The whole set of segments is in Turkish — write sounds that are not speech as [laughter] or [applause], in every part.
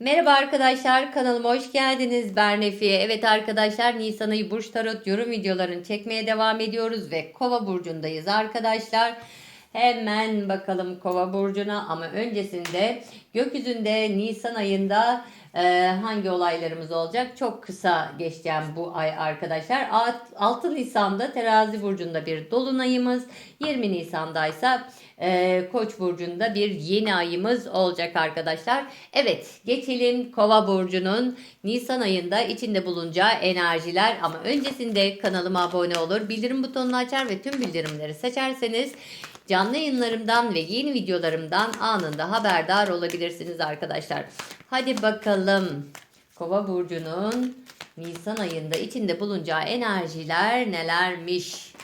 Merhaba arkadaşlar kanalıma hoş geldiniz. Ben Refiye. Evet arkadaşlar Nisan ayı Burç Tarot yorum videolarını çekmeye devam ediyoruz ve Kova burcundayız arkadaşlar. Hemen bakalım Kova burcuna ama öncesinde gökyüzünde Nisan ayında e, hangi olaylarımız olacak? Çok kısa geçeceğim bu ay arkadaşlar. Alt- 6 Nisan'da Terazi burcunda bir dolunayımız, 20 Nisan'da ise e, Koç burcunda bir yeni ayımız olacak arkadaşlar. Evet, geçelim Kova burcunun Nisan ayında içinde bulunacağı enerjiler ama öncesinde kanalıma abone olur, bildirim butonunu açar ve tüm bildirimleri seçerseniz canlı yayınlarımdan ve yeni videolarımdan anında haberdar olabilirsiniz arkadaşlar. Hadi bakalım Kova burcunun Nisan ayında içinde bulunacağı enerjiler nelermiş?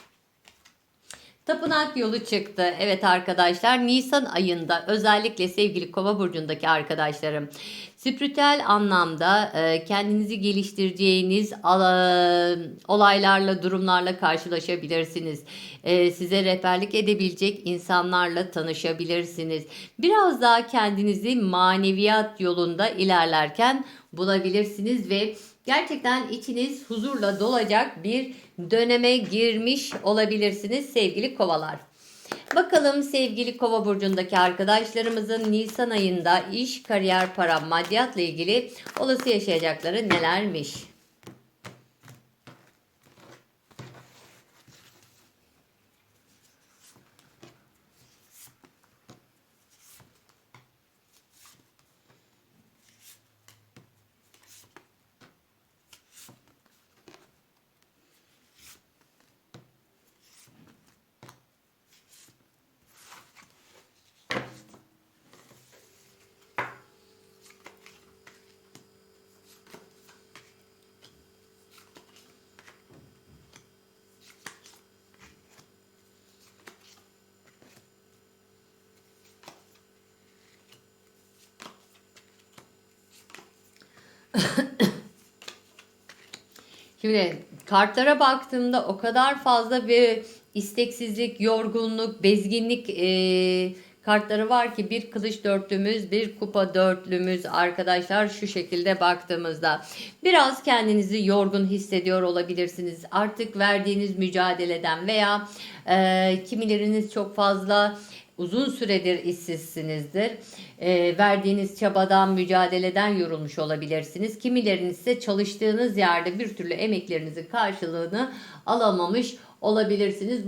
Tapınak yolu çıktı. Evet arkadaşlar Nisan ayında özellikle sevgili Kova burcundaki arkadaşlarım spiritüel anlamda e, kendinizi geliştireceğiniz olaylarla, durumlarla karşılaşabilirsiniz. E, size rehberlik edebilecek insanlarla tanışabilirsiniz. Biraz daha kendinizi maneviyat yolunda ilerlerken bulabilirsiniz ve gerçekten içiniz huzurla dolacak bir döneme girmiş olabilirsiniz sevgili kovalar. Bakalım sevgili kova burcundaki arkadaşlarımızın Nisan ayında iş, kariyer, para, maddiyatla ilgili olası yaşayacakları nelermiş? Şimdi kartlara baktığımda o kadar fazla bir isteksizlik, yorgunluk, bezginlik e, kartları var ki bir kılıç dörtlümüz, bir kupa dörtlümüz arkadaşlar şu şekilde baktığımızda biraz kendinizi yorgun hissediyor olabilirsiniz. Artık verdiğiniz mücadeleden veya e, kimileriniz çok fazla uzun süredir işsizsinizdir. E, verdiğiniz çabadan, mücadeleden yorulmuş olabilirsiniz. Kimileriniz ise çalıştığınız yerde bir türlü emeklerinizin karşılığını alamamış olabilirsiniz.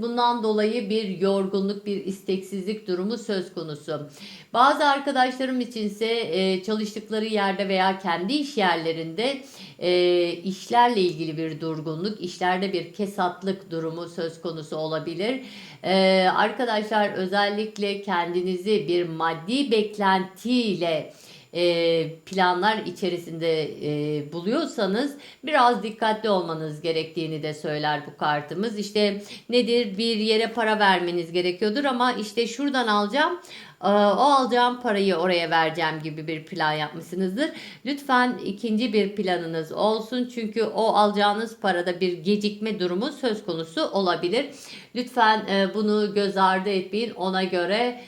Bundan dolayı bir yorgunluk, bir isteksizlik durumu söz konusu. Bazı arkadaşlarım içinse e, çalıştıkları yerde veya kendi iş yerlerinde e, işlerle ilgili bir durgunluk, işlerde bir kesatlık durumu söz konusu olabilir. E, arkadaşlar özellikle kendinizi bir maddi beklentiyle e, planlar içerisinde e, buluyorsanız biraz dikkatli olmanız gerektiğini de söyler bu kartımız. İşte nedir bir yere para vermeniz gerekiyordur ama işte şuradan alacağım e, o alacağım parayı oraya vereceğim gibi bir plan yapmışsınızdır. Lütfen ikinci bir planınız olsun çünkü o alacağınız parada bir gecikme durumu söz konusu olabilir. Lütfen bunu göz ardı etmeyin ona göre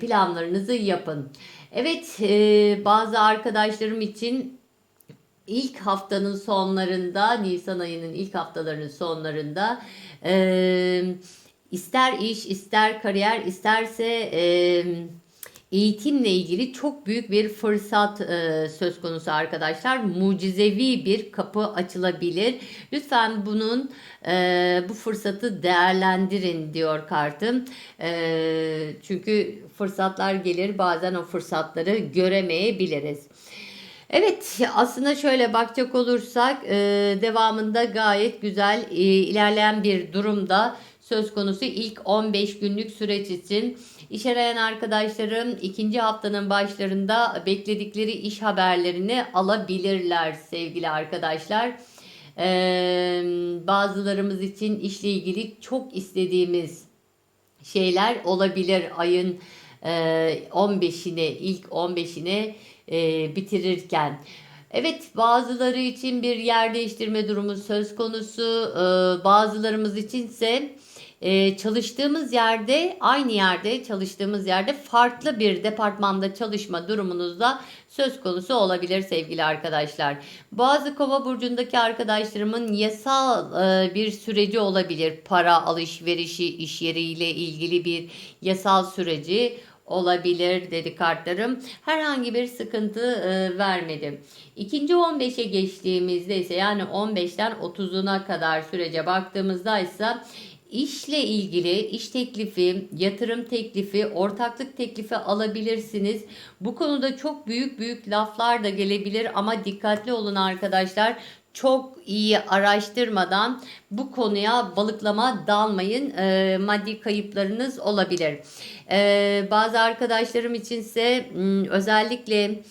planlarınızı yapın. Evet e, bazı arkadaşlarım için ilk haftanın sonlarında Nisan ayının ilk haftalarının sonlarında e, ister iş ister kariyer isterse e, eğitimle ilgili çok büyük bir fırsat e, söz konusu arkadaşlar. Mucizevi bir kapı açılabilir. Lütfen bunun e, bu fırsatı değerlendirin diyor kartım. E, çünkü fırsatlar gelir bazen o fırsatları göremeyebiliriz. Evet aslında şöyle bakacak olursak e, devamında gayet güzel e, ilerleyen bir durumda söz konusu ilk 15 günlük süreç için iş arayan arkadaşlarım ikinci haftanın başlarında bekledikleri iş haberlerini alabilirler sevgili arkadaşlar. Ee, bazılarımız için işle ilgili çok istediğimiz şeyler olabilir ayın e, 15'ine ilk 15'ine e, bitirirken. Evet bazıları için bir yer değiştirme durumu söz konusu. Ee, bazılarımız içinse e, çalıştığımız yerde aynı yerde çalıştığımız yerde farklı bir departmanda çalışma durumunuzda söz konusu olabilir sevgili arkadaşlar. Bazı kova burcundaki arkadaşlarımın yasal e, bir süreci olabilir. Para alışverişi, iş yeriyle ilgili bir yasal süreci olabilir dedi kartlarım. Herhangi bir sıkıntı e, vermedi. İkinci 15'e geçtiğimizde ise yani 15'ten 30'una kadar sürece baktığımızda ise işle ilgili iş teklifi, yatırım teklifi, ortaklık teklifi alabilirsiniz. Bu konuda çok büyük büyük laflar da gelebilir ama dikkatli olun arkadaşlar çok iyi araştırmadan bu konuya balıklama dalmayın. E, maddi kayıplarınız olabilir. E, bazı arkadaşlarım içinse özellikle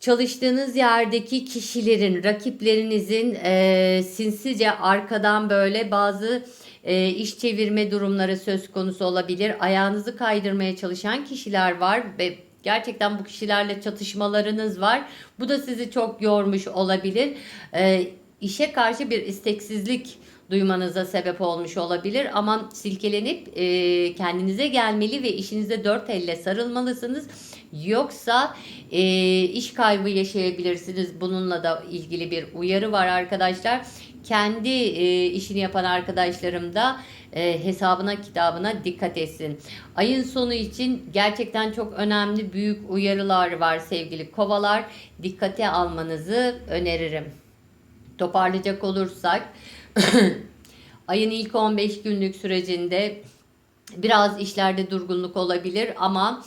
çalıştığınız yerdeki kişilerin, rakiplerinizin e, sinsice arkadan böyle bazı e, iş çevirme durumları söz konusu olabilir. Ayağınızı kaydırmaya çalışan kişiler var ve gerçekten bu kişilerle çatışmalarınız var. Bu da sizi çok yormuş olabilir. E, işe karşı bir isteksizlik duymanıza sebep olmuş olabilir ama silkelenip e, kendinize gelmeli ve işinize dört elle sarılmalısınız. Yoksa e, iş kaybı yaşayabilirsiniz. Bununla da ilgili bir uyarı var arkadaşlar. Kendi e, işini yapan arkadaşlarım da e, hesabına kitabına dikkat etsin. Ayın sonu için gerçekten çok önemli büyük uyarılar var sevgili kovalar. Dikkate almanızı öneririm. Toparlayacak olursak [clears throat] ayın ilk 15 günlük sürecinde biraz işlerde durgunluk olabilir ama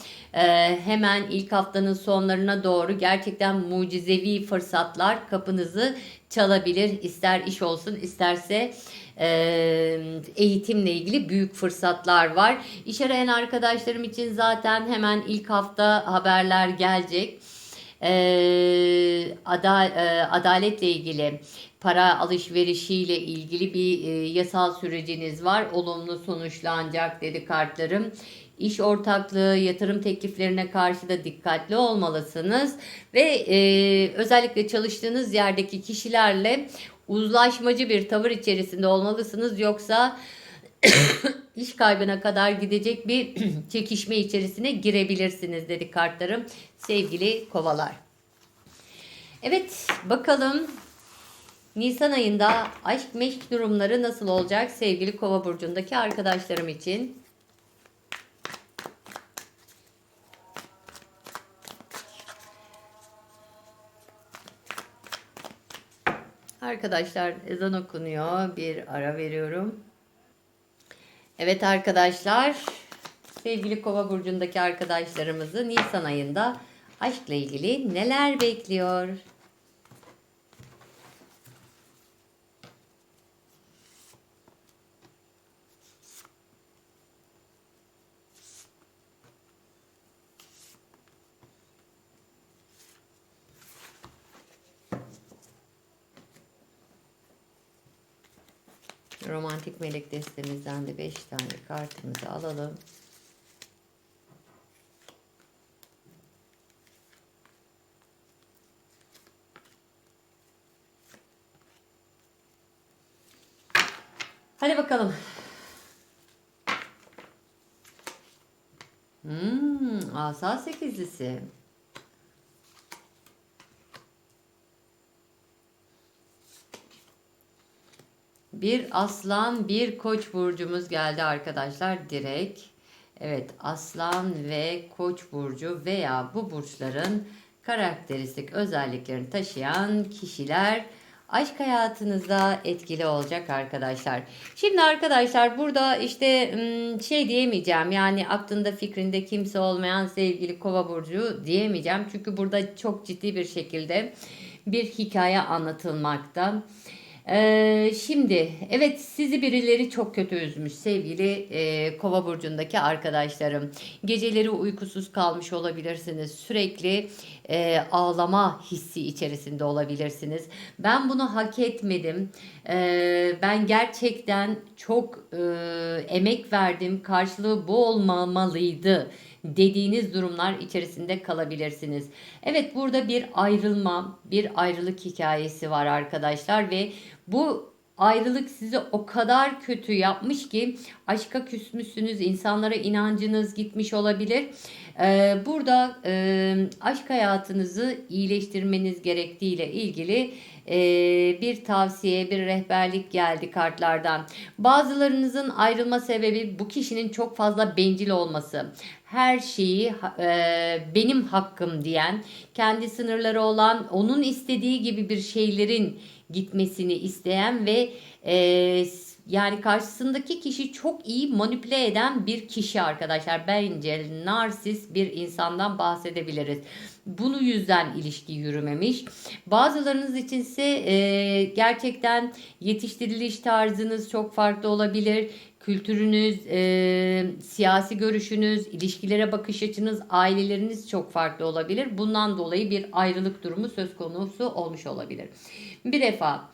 hemen ilk haftanın sonlarına doğru gerçekten mucizevi fırsatlar kapınızı çalabilir. İster iş olsun isterse e, eğitimle ilgili büyük fırsatlar var. İş arayan arkadaşlarım için zaten hemen ilk hafta haberler gelecek. E, ada, e, adaletle ilgili para alışverişiyle ilgili bir e, yasal süreciniz var. Olumlu sonuçlanacak dedi kartlarım. İş ortaklığı, yatırım tekliflerine karşı da dikkatli olmalısınız ve e, özellikle çalıştığınız yerdeki kişilerle uzlaşmacı bir tavır içerisinde olmalısınız yoksa [coughs] iş kaybına kadar gidecek bir [coughs] çekişme içerisine girebilirsiniz dedi kartlarım sevgili kovalar. Evet bakalım Nisan ayında aşk meşk durumları nasıl olacak sevgili kova burcundaki arkadaşlarım için? Arkadaşlar ezan okunuyor. Bir ara veriyorum. Evet arkadaşlar. Sevgili Kova burcundaki arkadaşlarımızı Nisan ayında aşkla ilgili neler bekliyor? Romantik melek destemizden de 5 tane kartımızı alalım. Hadi bakalım. Hmm, asa sekizlisi. Bir aslan, bir koç burcumuz geldi arkadaşlar direkt. Evet, aslan ve koç burcu veya bu burçların karakteristik özelliklerini taşıyan kişiler aşk hayatınızda etkili olacak arkadaşlar. Şimdi arkadaşlar burada işte şey diyemeyeceğim yani aklında fikrinde kimse olmayan sevgili kova burcu diyemeyeceğim. Çünkü burada çok ciddi bir şekilde bir hikaye anlatılmakta. Ee, şimdi evet sizi birileri çok kötü üzmüş sevgili e, kova burcundaki arkadaşlarım. Geceleri uykusuz kalmış olabilirsiniz. Sürekli e, ağlama hissi içerisinde olabilirsiniz. Ben bunu hak etmedim. E, ben gerçekten çok e, emek verdim. Karşılığı bu olmamalıydı dediğiniz durumlar içerisinde kalabilirsiniz. Evet burada bir ayrılma, bir ayrılık hikayesi var arkadaşlar ve bu ayrılık sizi o kadar kötü yapmış ki aşka küsmüşsünüz, insanlara inancınız gitmiş olabilir. Ee, burada e, aşk hayatınızı iyileştirmeniz gerektiğiyle ilgili e, bir tavsiye, bir rehberlik geldi kartlardan. Bazılarınızın ayrılma sebebi bu kişinin çok fazla bencil olması. Her şeyi e, benim hakkım diyen, kendi sınırları olan, onun istediği gibi bir şeylerin gitmesini isteyen ve e, yani karşısındaki kişi çok iyi manipüle eden bir kişi arkadaşlar. Bence narsist bir insandan bahsedebiliriz. Bunu yüzden ilişki yürümemiş. Bazılarınız içinse e, gerçekten yetiştiriliş tarzınız çok farklı olabilir kültürünüz, e, siyasi görüşünüz, ilişkilere bakış açınız, aileleriniz çok farklı olabilir. Bundan dolayı bir ayrılık durumu söz konusu olmuş olabilir. Bir defa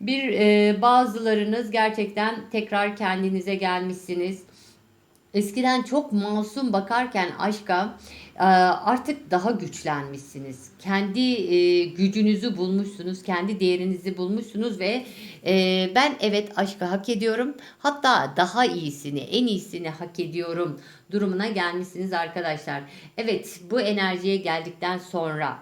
bir e, bazılarınız gerçekten tekrar kendinize gelmişsiniz. Eskiden çok masum bakarken aşka artık daha güçlenmişsiniz. Kendi e, gücünüzü bulmuşsunuz, kendi değerinizi bulmuşsunuz ve e, ben evet aşkı hak ediyorum. Hatta daha iyisini, en iyisini hak ediyorum durumuna gelmişsiniz arkadaşlar. Evet bu enerjiye geldikten sonra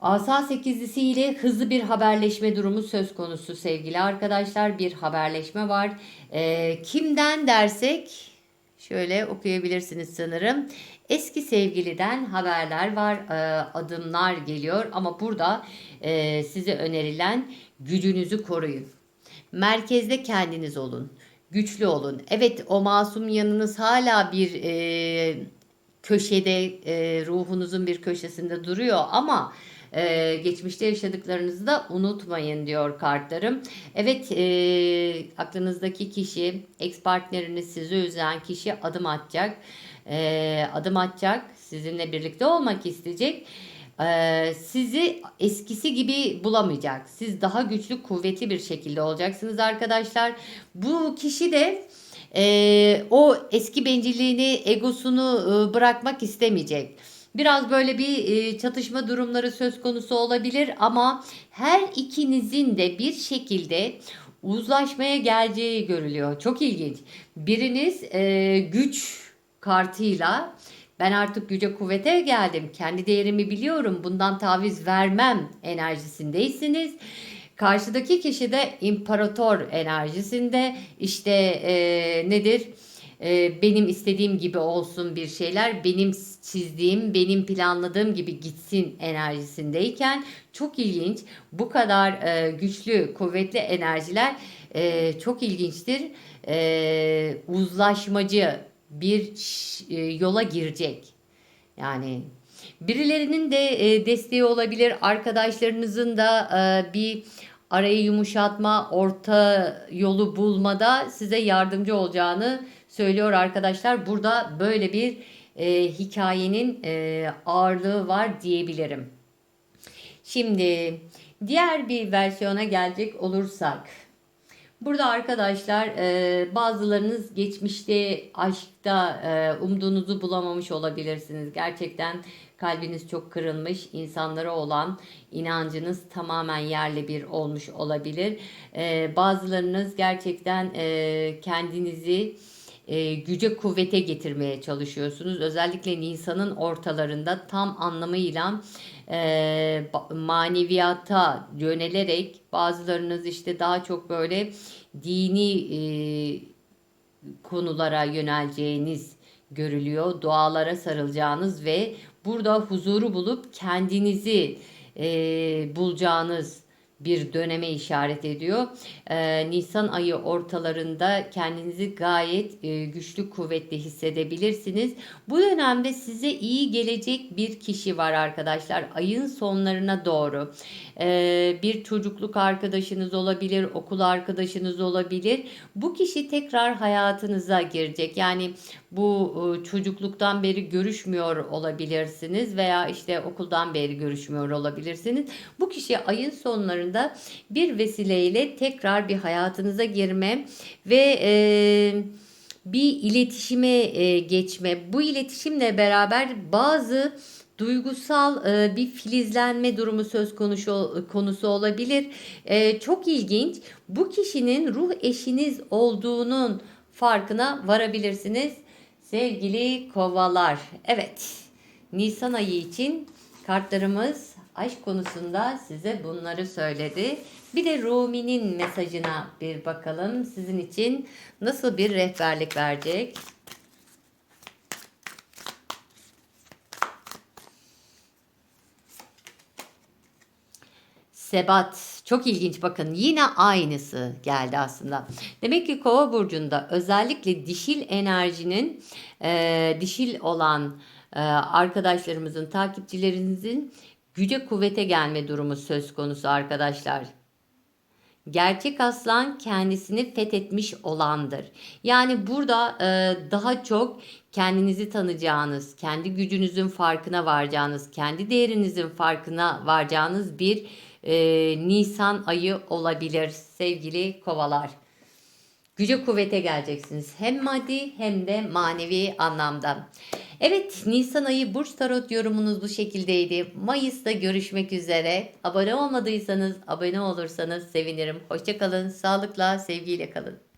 Asa sekizlisi ile hızlı bir haberleşme durumu söz konusu sevgili arkadaşlar. Bir haberleşme var. E, kimden dersek şöyle okuyabilirsiniz sanırım. Eski sevgiliden haberler var, e, adımlar geliyor ama burada e, size önerilen gücünüzü koruyun. Merkezde kendiniz olun, güçlü olun. Evet o masum yanınız hala bir e, köşede, ruhunuzun bir köşesinde duruyor ama geçmişte yaşadıklarınızı da unutmayın diyor kartlarım. Evet aklınızdaki kişi, ex partneriniz sizi üzen kişi adım atacak. E, adım atacak. Sizinle birlikte olmak isteyecek. Ee, sizi eskisi gibi bulamayacak. Siz daha güçlü, kuvvetli bir şekilde olacaksınız arkadaşlar. Bu kişi de e, o eski bencilliğini, egosunu e, bırakmak istemeyecek. Biraz böyle bir e, çatışma durumları söz konusu olabilir ama her ikinizin de bir şekilde uzlaşmaya geleceği görülüyor. Çok ilginç. Biriniz e, güç kartıyla ben artık güce kuvvete geldim. Kendi değerimi biliyorum. Bundan taviz vermem enerjisindeysiniz. Karşıdaki kişi de imparator enerjisinde işte e, nedir? e, benim istediğim gibi olsun bir şeyler, benim çizdiğim, benim planladığım gibi gitsin enerjisindeyken çok ilginç. Bu kadar e, güçlü, kuvvetli enerjiler e, çok ilginçtir. E, uzlaşmacı bir e, yola girecek. Yani birilerinin de e, desteği olabilir. Arkadaşlarınızın da e, bir arayı yumuşatma, orta yolu bulmada size yardımcı olacağını söylüyor arkadaşlar. Burada böyle bir e, hikayenin e, ağırlığı var diyebilirim. Şimdi diğer bir versiyona gelecek olursak. Burada arkadaşlar e, bazılarınız geçmişte aşkta e, umduğunuzu bulamamış olabilirsiniz. Gerçekten kalbiniz çok kırılmış, insanlara olan inancınız tamamen yerle bir olmuş olabilir. E, bazılarınız gerçekten e, kendinizi güce kuvvete getirmeye çalışıyorsunuz. Özellikle Nisan'ın ortalarında tam anlamıyla e, maneviyata yönelerek bazılarınız işte daha çok böyle dini e, konulara yöneleceğiniz görülüyor. Dualara sarılacağınız ve burada huzuru bulup kendinizi e, bulacağınız bir döneme işaret ediyor. Ee, Nisan ayı ortalarında kendinizi gayet e, güçlü kuvvetli hissedebilirsiniz. Bu dönemde size iyi gelecek bir kişi var arkadaşlar. Ayın sonlarına doğru. Ee, bir çocukluk arkadaşınız olabilir, okul arkadaşınız olabilir. Bu kişi tekrar hayatınıza girecek. Yani bu e, çocukluktan beri görüşmüyor olabilirsiniz veya işte okuldan beri görüşmüyor olabilirsiniz. Bu kişi ayın sonlarında bir vesileyle tekrar bir hayatınıza girme ve e, bir iletişime e, geçme. Bu iletişimle beraber bazı duygusal e, bir filizlenme durumu söz konusu konusu olabilir. E, çok ilginç. Bu kişinin ruh eşiniz olduğunun farkına varabilirsiniz. Sevgili kovalar. Evet. Nisan ayı için kartlarımız aşk konusunda size bunları söyledi. Bir de Rumi'nin mesajına bir bakalım. Sizin için nasıl bir rehberlik verecek? Sebat çok ilginç bakın yine aynısı geldi aslında. Demek ki kova burcunda özellikle dişil enerjinin e, dişil olan e, arkadaşlarımızın takipçilerinizin güce kuvvete gelme durumu söz konusu arkadaşlar. Gerçek aslan kendisini fethetmiş olandır. Yani burada e, daha çok kendinizi tanıyacağınız, kendi gücünüzün farkına varacağınız, kendi değerinizin farkına varacağınız bir e, Nisan ayı olabilir sevgili kovalar. Güce kuvvete geleceksiniz. Hem maddi hem de manevi anlamda. Evet Nisan ayı Burç Tarot yorumunuz bu şekildeydi. Mayıs'ta görüşmek üzere. Abone olmadıysanız abone olursanız sevinirim. Hoşçakalın. Sağlıkla, sevgiyle kalın.